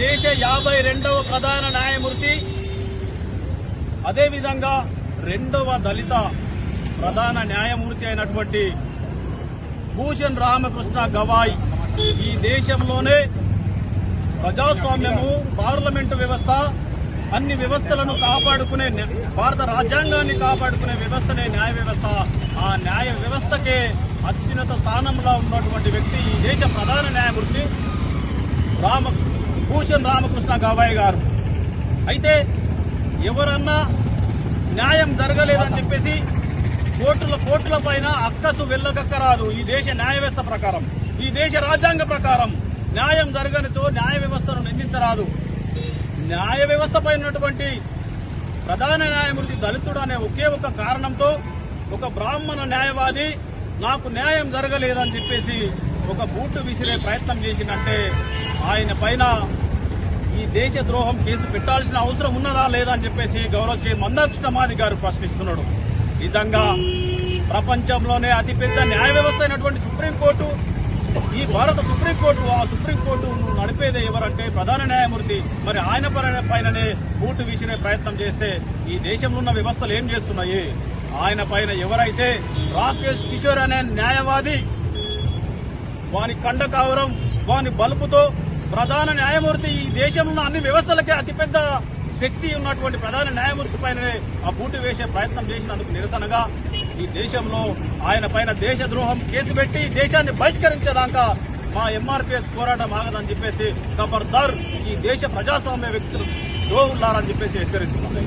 देश याब रेडव प्रधान यायमूर्ति అదేవిధంగా రెండవ దళిత ప్రధాన న్యాయమూర్తి అయినటువంటి భూషణ్ రామకృష్ణ గవాయ్ ఈ దేశంలోనే ప్రజాస్వామ్యము పార్లమెంటు వ్యవస్థ అన్ని వ్యవస్థలను కాపాడుకునే భారత రాజ్యాంగాన్ని కాపాడుకునే వ్యవస్థనే న్యాయ వ్యవస్థ. ఆ న్యాయ వ్యవస్థకే అత్యున్నత స్థానంలో ఉన్నటువంటి వ్యక్తి ఈ దేశ ప్రధాన న్యాయమూర్తి రామ భూషణ్ రామకృష్ణ గవాయ్ గారు. అయితే ఎవరన్నా న్యాయం జరగలేదని చెప్పేసి కోర్టుల కోర్టుల పైన అక్కసు వెళ్ళకక్కరాదు. ఈ దేశ న్యాయ వ్యవస్థ ప్రకారం. ఈ దేశ రాజ్యాంగ ప్రకారం న్యాయం జరగనితో న్యాయ వ్యవస్థను నిందించరాదు. న్యాయ వ్యవస్థ పైనటువంటి ఉన్నటువంటి ప్రధాన న్యాయమూర్తి దళితుడు అనే ఒకే ఒక కారణంతో ఒక బ్రాహ్మణ న్యాయవాది నాకు న్యాయం జరగలేదని చెప్పేసి ఒక బూటు విసిరే ప్రయత్నం చేసినట్టే ఆయన పైన ఈ దేశ ద్రోహం కేసు పెట్టాల్సిన అవసరం ఉన్నదా లేదా అని చెప్పేసి గౌరవ శ్రీ మందాకృష్ణమాది గారు ప్రశ్నిస్తున్నాడు. నిజంగా ప్రపంచంలోనే అతిపెద్ద న్యాయ వ్యవస్థ అయినటువంటి సుప్రీంకోర్టు ఈ భారత సుప్రీంకోర్టు ఆ సుప్రీంకోర్టు నడిపేదే ఎవరంటే ప్రధాన న్యాయమూర్తి మరి ఆయన పైననే బూటు విసిరే ప్రయత్నం చేస్తే ఈ దేశంలో ఉన్న వ్యవస్థలు ఏం చేస్తున్నాయి? ఆయన పైన ఎవరైతే రాకేష్ కిషోర్ అనే న్యాయవాది వాని కండకావరం వాని బలుపుతో ప్రధాన న్యాయమూర్తి ఈ దేశంలో అన్ని వ్యవస్థలకే అతిపెద్ద శక్తి ఉన్నటువంటి ప్రధాన న్యాయమూర్తి పైననే ఆ బూటు వేసే ప్రయత్నం చేసినందుకు నిరసనగా ఈ దేశంలో ఆయన పైన దేశద్రోహం కేసు పెట్టి దేశాన్ని బహిష్కరించేదాకా మా ఎంఆర్పీఎస్ పోరాటం ఆగదని చెప్పేసి ఖబర్దార్ ఈ దేశ ప్రజాస్వామ్య వ్యక్తులు ద్రోహుల్లారని చెప్పేసి హెచ్చరిస్తున్నాం